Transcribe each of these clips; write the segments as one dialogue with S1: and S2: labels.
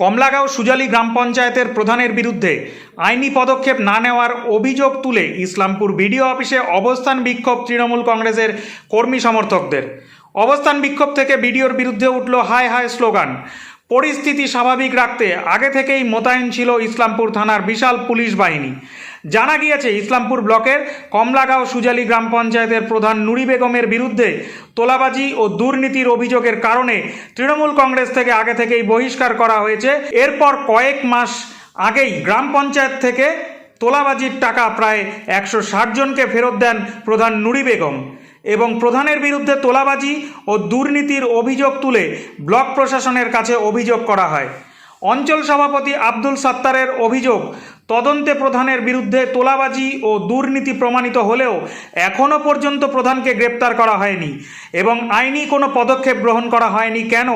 S1: কমলাগাঁও সুজালি গ্রাম পঞ্চায়েতের প্রধানের বিরুদ্ধে আইনি পদক্ষেপ না নেওয়ার অভিযোগ তুলে ইসলামপুর বিডিও অফিসে অবস্থান বিক্ষোভ তৃণমূল কংগ্রেসের কর্মী সমর্থকদের। অবস্থান বিক্ষোভ থেকে বিডিওর বিরুদ্ধে উঠল হায় হায় স্লোগান। পরিস্থিতি স্বাভাবিক রাখতে আগে থেকেই মোতায়েন ছিল ইসলামপুর থানার বিশাল পুলিশ বাহিনী। জানা গিয়েছে, ইসলামপুর ব্লকের কমলাগাঁও সুজালি গ্রাম পঞ্চায়েতের প্রধান নুরি বেগমের বিরুদ্ধে তোলাবাজি ও দুর্নীতির অভিযোগের কারণে তৃণমূল কংগ্রেস থেকে আগে থেকেই বহিষ্কার করা হয়েছে। এরপর কয়েক মাস আগেই গ্রাম পঞ্চায়েত থেকে তোলাবাজির টাকা প্রায় একশো ষাট জনকে ফেরত দেন প্রধান নুরি বেগম এবং প্রধানের বিরুদ্ধে তোলাবাজি ও দুর্নীতির অভিযোগ তুলে ব্লক প্রশাসনের কাছে অভিযোগ করা হয়। অঞ্চল সভাপতি আব্দুল সাত্তারের অভিযোগ তদন্তে প্রধানের বিরুদ্ধে তোলাবাজি ও দুর্নীতি প্রমাণিত হলেও এখনও পর্যন্ত প্রধানকে গ্রেপ্তার করা হয়নি এবং আইনি কোনো পদক্ষেপ গ্রহণ করা হয়নি কেন?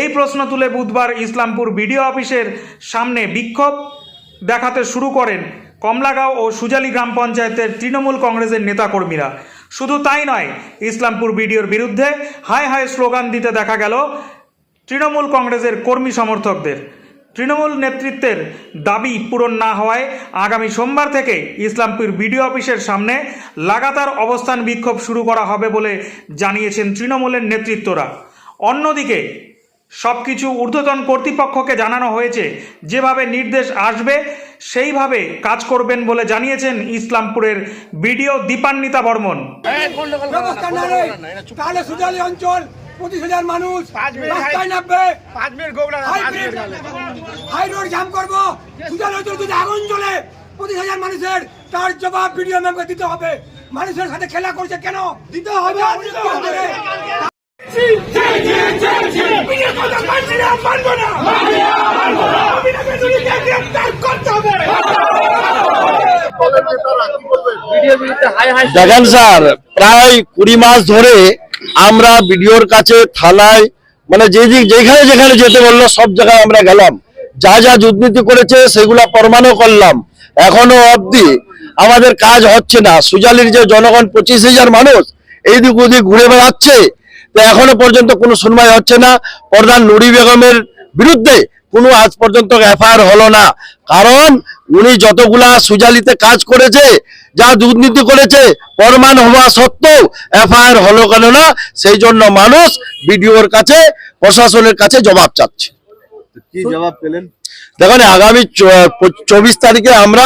S1: এই প্রশ্ন তুলে বুধবার ইসলামপুর বিডিও অফিসের সামনে বিক্ষোভ দেখাতে শুরু করেন কমলাগাঁও ও সুজালি গ্রাম পঞ্চায়েতের তৃণমূল কংগ্রেসের নেতাকর্মীরা। শুধু তাই নয়, ইসলামপুর বিডিওর বিরুদ্ধে হাই হাই স্লোগান দিতে দেখা গেল তৃণমূল কংগ্রেসের কর্মী সমর্থকদের। তৃণমূল নেতৃত্বের দাবি পূরণ না হওয়ায় আগামী সোমবার থেকে ইসলামপুর বিডিও অফিসের সামনে লাগাতার অবস্থান বিক্ষোভ শুরু করা হবে বলে জানিয়েছেন তৃণমূলের নেতৃত্বরা। অন্যদিকে সব কিছু ঊর্ধ্বতন কর্তৃপক্ষকে জানানো হয়েছে, যেভাবে নির্দেশ আসবে, সেইভাবে কাজ করবেন বলে জানিয়েছেন ইসলামপুরের বিডিও দীপান্বিতা বর্মন।
S2: পঁচিশ হাজার মানুষ রাস্তায় নামবে। হাই রোড জাম করব। যদি আগুন জ্বলে পঁচিশ হাজার মানুষের তার জবাব ভিডিও ম্যামকে দিতে হবে। মানুষের সাথে খেলা করছে কেন? দিতে হবে।
S3: দেখেন স্যার প্রায় কুড়ি মাস ধরে আমরা বিডিওর কাছে, থানায় মানে যে যেখানে যেখানে যেতে বলল, সব জায়গায় আমরা গেলাম। যা যা দুর্নীতি করেছে, সেগুলা প্রমাণও করলাম। এখনও অবধি আমাদের কাজ হচ্ছে না। সুজালির যে জনগণ, পঁচিশ হাজার মানুষ এইদিক ওদিক ঘুরে বেড়াচ্ছে, তো এখনও পর্যন্ত কোনো শুনবাই হচ্ছে না। প্রধান নুরি বেগমের বিরুদ্ধে কোনো আজ পর্যন্ত এফআইআর হলো না। কারণ উনি যতগুলা সুজালিতে কাজ করেছে যা দুর্নীতি করেছে প্রমাণ হওয়া সত্ত্বেও এফআইআর হলো কেন না সেই জন্য মানুষ বিডিওর কাছে প্রশাসনের কাছে জবাব চাচ্ছে।
S4: কি জবাব পেলেন?
S3: দেখুন আগামী চব্বিশ তারিখে আমরা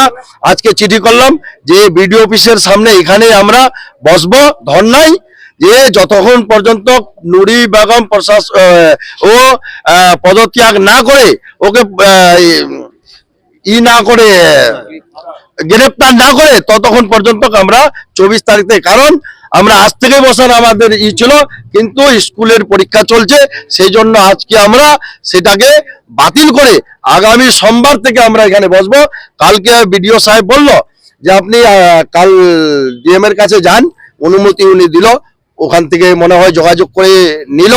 S3: আজকে চিঠি করলাম যে বিডিও অফিসের সামনে এখানে আমরা বসবো ধর্নায় যে যতক্ষণ পর্যন্ত নুরি বেগম প্রশাসন ও পদত্যাগ না করে, ওকে ই না করে গ্রেপ্তার না করে, ততক্ষণ পর্যন্ত আমরা চব্বিশ তারিখ, কারণ আমরা আজ থেকে বসার আমাদের ই ছিল, কিন্তু স্কুলের পরীক্ষা চলছে, সেই জন্য আজকে আমরা সেটাকে বাতিল করে আগামী সোমবার থেকে আমরা এখানে বসবো। কালকে বিডিও সাহেব বলল যে, আপনি কাল ডিএম এর কাছে যান। অনুমতি উনি দিল। ওখান থেকে মনে হয় যোগাযোগ করে নিল।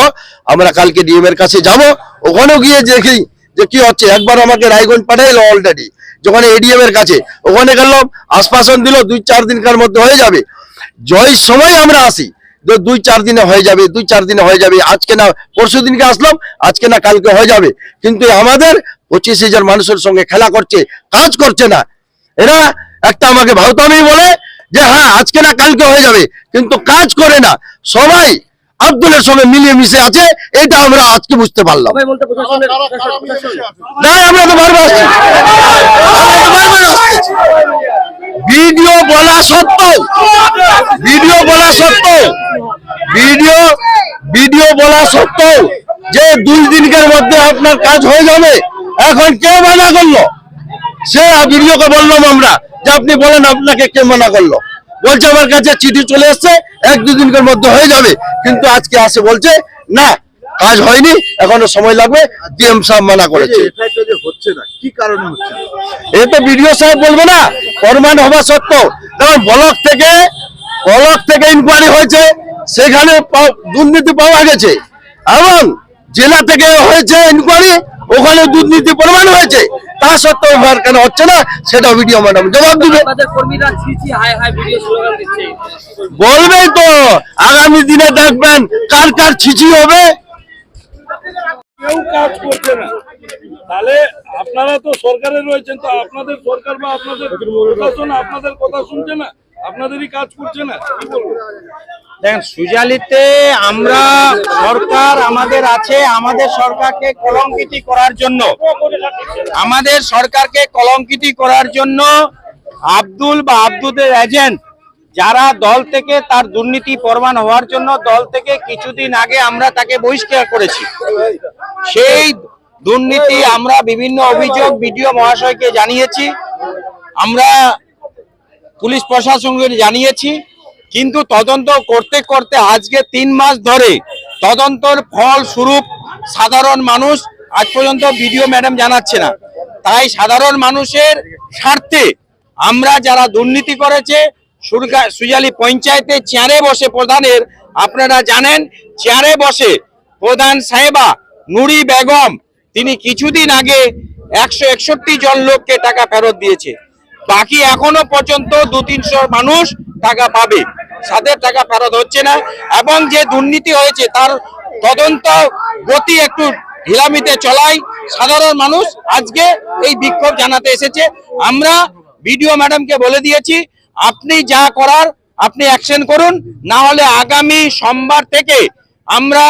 S3: আমরা কালকে ডিএম এর কাছে যাব। ওখানেও গিয়ে দেখি যে কি হচ্ছে। একবার আমাকে রায়গঞ্জ পাঠাইলো অলরেডি যখন এডিএম এর কাছে। ওখানে গেলাম, আশ্বাসন দিল, দুই চার দিনকার মধ্যে হয়ে যাবে। জয় সময় আমরা আসি দুই চার দিনে হয়ে যাবে, দুই চার দিনে হয়ে যাবে। আজকে না, পরশু দিনকে আসলাম, আজকে না, কালকে হয়ে যাবে। কিন্তু আমাদের পঁচিশ হাজার মানুষের সঙ্গে খেলা করছে, কাজ করছে না। এরা একটা আমাকে ভাওতামি বলে যে হ্যাঁ আজকে না কালকে হয়ে যাবে। কিন্তু কাজ করে না। সবাই আব্দুলের সঙ্গে মিলিয়ে মিশে আছে এটা আমরা আজকে বুঝতে পারলাম। না আমরা তো বারবার ভিডিও বলা সত্ত্বেও ভিডিও বলা সত্ত্বেও ভিডিও ভিডিও বলা সত্ত্বেও যে দুই দিনের মধ্যে আপনার কাজ হয়ে যাবে এখন কে মানা করল? সে ভিডিওকে বললাম আমরা। যে আপনি বলেন আপনাকে কে মানা করল। বলছে আমার কাছে চিঠি চলে এসছে এক দুদিনের মধ্যে হয়ে যাবে। কিন্তু আজকে আসে বলছে না কাজ হয়নি এখনও সময় লাগবে। ডিএম সাহেব মানা করেছে।
S4: এফআইআর যে হচ্ছে না কি কারণে হচ্ছে? না?
S3: এ তো বিডিও সাহেব বলবে না প্রমাণ হওয়া সত্ত্বেও। কারণ ব্লক থেকে ব্লক থেকে ইনকোয়ারি হয়েছে সেখানে দুর্নীতি পাওয়া গেছে। এবং জেলা থেকে হয়েছে ইনকোয়ারি ওখানে দুর্নীতি প্রমাণ হয়েছে। তা সত্ত্বেও ভার কেন হচ্ছে না সেটা ভিডিও ম্যাডাম জবাব দিবে।
S5: বলবে কর্মীরা ছিছি হাই হাই দিচ্ছে।
S3: বলবেই তো আগামী দিনে দেখবেন কার কার ছিচি হবে।
S6: কেউ কাজ করছে না। তাহলে আপনারা তো সরকারে রয়েছেন তো আপনাদের সরকার বা আপনাদের প্রশাসন আপনাদের কথা শুনছে না। আপনাদেরই কাজ করছে না?
S7: দেখেন, সুজালিতে আমরা সরকার আমাদের আছে, আমাদের সরকারকে কলঙ্কিতি করার জন্য। আমাদের সরকারকে কলঙ্কিতি করার জন্য আব্দুল বা আব্দুদের এজেন্ট যারা দল থেকে তার দুর্নীতি প্রমাণ হওয়ার জন্য দল থেকে কিছুদিন আগে আমরা তাকে বহিষ্কার করেছি। সেই দুর্নীতি আমরা বিভিন্ন অভিযোগ বিডিও মহাশয়কে জানিয়েছি। আমরা পুলিশ প্রশাসনকে জানিয়েছি, কিন্তু তদন্ত করতে করতে আজকে তিন মাস ধরে তদন্তর ফল স্বরূপ সাধারণ মানুষ আজ পর্যন্ত বিডিও ম্যাডাম জানাচ্ছে না। তাই সাধারণ মানুষের স্বার্থে আমরা যারা দুর্নীতি করেছে সুজালি পঞ্চায়েতে চেয়ারে বসে প্রধানের, আপনারা জানেন, চেয়ারে বসে প্রধান সাহেবা নুরি বেগম, তিনি কিছুদিন আগে একশো একষট্টি জন লোককে টাকা ফেরত দিয়েছে। বাকি এখনও পর্যন্ত দু তিনশো মানুষ টাকা পাবে। তাদের টাকা ফেরত হচ্ছে না। এবং যে দুর্নীতি হয়েছে, তার তদন্ত গতি একটু ঢিলামিতে চলাই সাধারণ মানুষ আজকে এই বিক্ষোভ জানাতে এসেছে। আমরা বিডিও ম্যাডামকে বলে দিয়েছি, আপনি যা করার আপনি অ্যাকশন করুন, না হলে আগামী সোমবার থেকে আমরা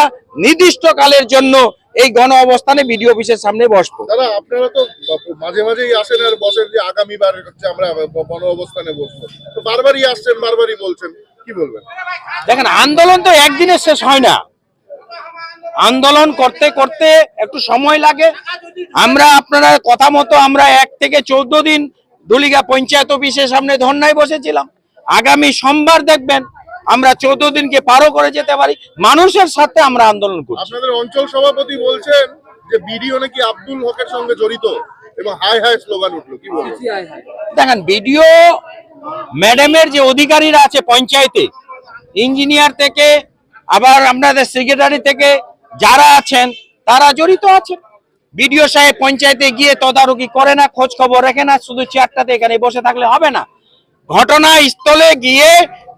S7: নির্দিষ্ট কালের জন্য এই গণ অবস্থানে বিডিও অফিসের সামনে বসবো।
S4: দাদা আপনারা তো মাঝে মাঝেই আসেন আর বসেন যে আগামীবার হচ্ছে আমরা বন অবস্থানে বসবো। তো বারবারই আসছেন বারবারই বলছেন কি বলবেন?
S7: দেখেন আন্দোলন তো একদিনে শেষ হয় না। আন্দোলন করতে করতে একটু সময় লাগে। আমরা আপনারা কথা মতো আমরা এক থেকে চোদ্দ দিন দুলিগা পঞ্চায়েত অফিসের সামনে ধর্নায় বসেছিলাম। আগামী সোমবার দেখবেন আমরা চোদ্দ দিনকে পারও করে যেতে পারি। মানুষের সাথে আমরা আন্দোলন করছি।
S4: আপনাদের অঞ্চল সভাপতি বলছেন যে বিডিও নাকি আব্দুল হকের সঙ্গে জড়িত এবং হাই হাই স্লোগান উঠল কি বলব
S5: ছিছি হাই হাই।
S7: দেখেন বিডিও ম্যাডামের যে অধিকারীরা আছে পঞ্চায়েতে ইঞ্জিনিয়ার থেকে আবার আপনাদের সেক্রেটারি থেকে যারা আছেন তারা জড়িত আছেন। বিডিও সাহেব পঞ্চায়েতে গিয়ে তদারকি করে না খোঁজ খবর রাখে না শুধু চেয়ারটাতে এখানে বসে থাকলে হবে না। ঘটনা স্থলে গিয়ে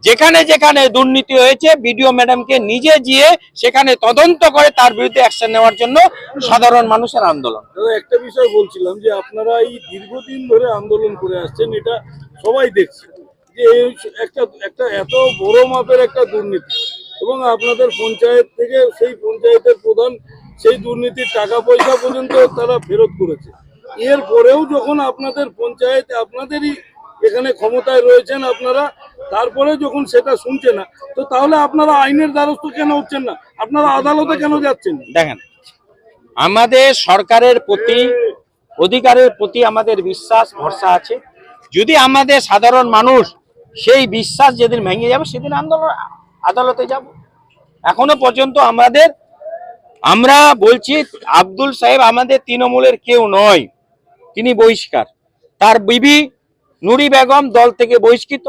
S7: যেখানে যেখানে দুর্নীতি হয়েছে, বিডিও ম্যাডামকে নিজে গিয়ে সেখানে তদন্ত করে তার বিরুদ্ধে অ্যাকশন নেওয়ার জন্য সাধারণ মানুষের আন্দোলন।
S6: একটা বিষয় বলছিলাম যে আপনারা এই দীর্ঘদিন ধরে আন্দোলন করে আসছেন, এটা সবাই দেখছে যে একটা একটা এত বড় মাপের একটা দুর্নীতি এবং আপনাদের পঞ্চায়েত থেকে সেই পঞ্চায়েতের প্রধান সেই দুর্নীতির টাকা পয়সা পর্যন্ত তারা ফেরত করেছে। এর পরেও যখন আপনাদের পঞ্চায়েত আপনাদেরই এখানে ক্ষমতায় রয়েছেন আপনারা, তারপরে যখন সেটা শুনছে না, তো তাহলে আপনারা আইনের দ্বারস্থ কেন হচ্ছেন না? আপনারা আদালতে কেন যাচ্ছেন?
S7: দেখেন, আমাদের সরকারের প্রতি, অধিকারের প্রতি আমাদের বিশ্বাস, ভরসা আছে। যদি আমাদের সাধারণ মানুষ সেই বিশ্বাস যেদিন ভেঙে যাবে, সেদিন আন্দোলন, আদালতে যাব। এখনও পর্যন্ত আমাদের, আমরা বলছি, আব্দুল সাহেব আমাদের তৃণমূলের কেউ নয়, তিনি বহিষ্কার। তার বিবি নুরি বেগম দল থেকে বহিষ্কৃত।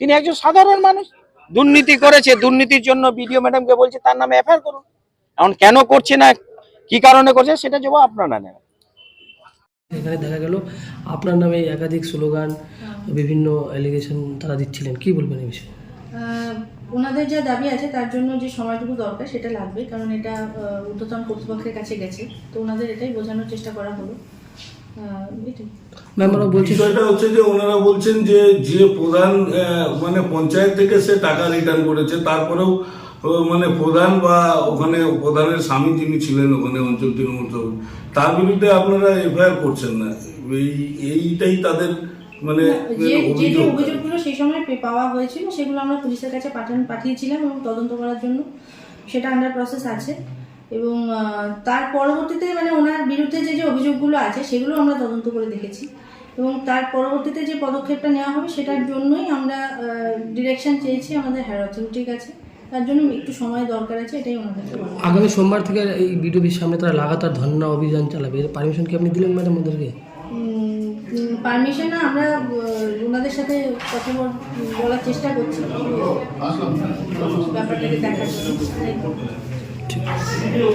S7: তিনি একজন সাধারণ মানুষ। দুর্নীতি করেছে দুর্নীতির জন্য বিডিও ম্যাডামকে বলছে তার নামে এফআইআর করুন। এখন কেন করছে না কি কারণে করছে সেটা জবাব আপনারা নেবেন।
S8: এখানে দেখা গেল আপনার নামে একাধিক স্লোগান বিভিন্ন অ্যালিগেশন তারা দিচ্ছিলেন। কি বলবেন এই বিষয়ে?
S9: ওনাদের যা দাবি আছে তার জন্য যে সময়টুকু দরকার সেটা লাগবে। কারণ এটা আহ, কর্তৃপক্ষের কাছে গেছে। তো ওনাদের এটাই বোঝানোর চেষ্টা করা হলো।
S6: বিষয়টা হচ্ছে যে ওনারা বলছেন যে যে প্রধান মানে পঞ্চায়েত থেকে সে টাকা রিটার্ন করেছে তারপরেও মানে প্রধান বা ওখানে প্রধানের স্বামী যিনি ছিলেন ওখানে অঞ্চল তৃণমূল তার বিরুদ্ধে আপনারা এফআইআর করছেন না? এই এইটাই তাদের মানে
S9: যে যে যে
S6: অভিযোগ।
S9: অভিযোগগুলো সেই সময় পাওয়া হয়েছিল সেগুলো আমরা পুলিশের কাছে পাঠান পাঠিয়েছিলাম এবং তদন্ত করার জন্য সেটা আন্ডার প্রসেস আছে। এবং তার পরবর্তীতে মানে ওনার বিরুদ্ধে যে যে অভিযোগগুলো আছে সেগুলো আমরা তদন্ত করে দেখেছি। এবং তার পরবর্তীতে যে পদক্ষেপটা নেওয়া হবে সেটার জন্যই আমরা ডিরেকশন চেয়েছি আমাদের হায়ার অথরিটির কাছে। তার জন্য একটু সময় দরকার আছে এটাই ওনাদেরকে বলা
S8: আগামী সোমবার থেকে এই বিডিওপির সামনে তারা লাগাতার ধর্ণা অভিযান চালাবে। এর পারমিশন কি আপনি দিলেন ম্যাডাম ওদেরকে?
S9: পারমিশন না আমরা ওনাদের সাথে কথা বলার চেষ্টা করছি। ব্যাপারটাকে দেখার জন্য। 啊心里有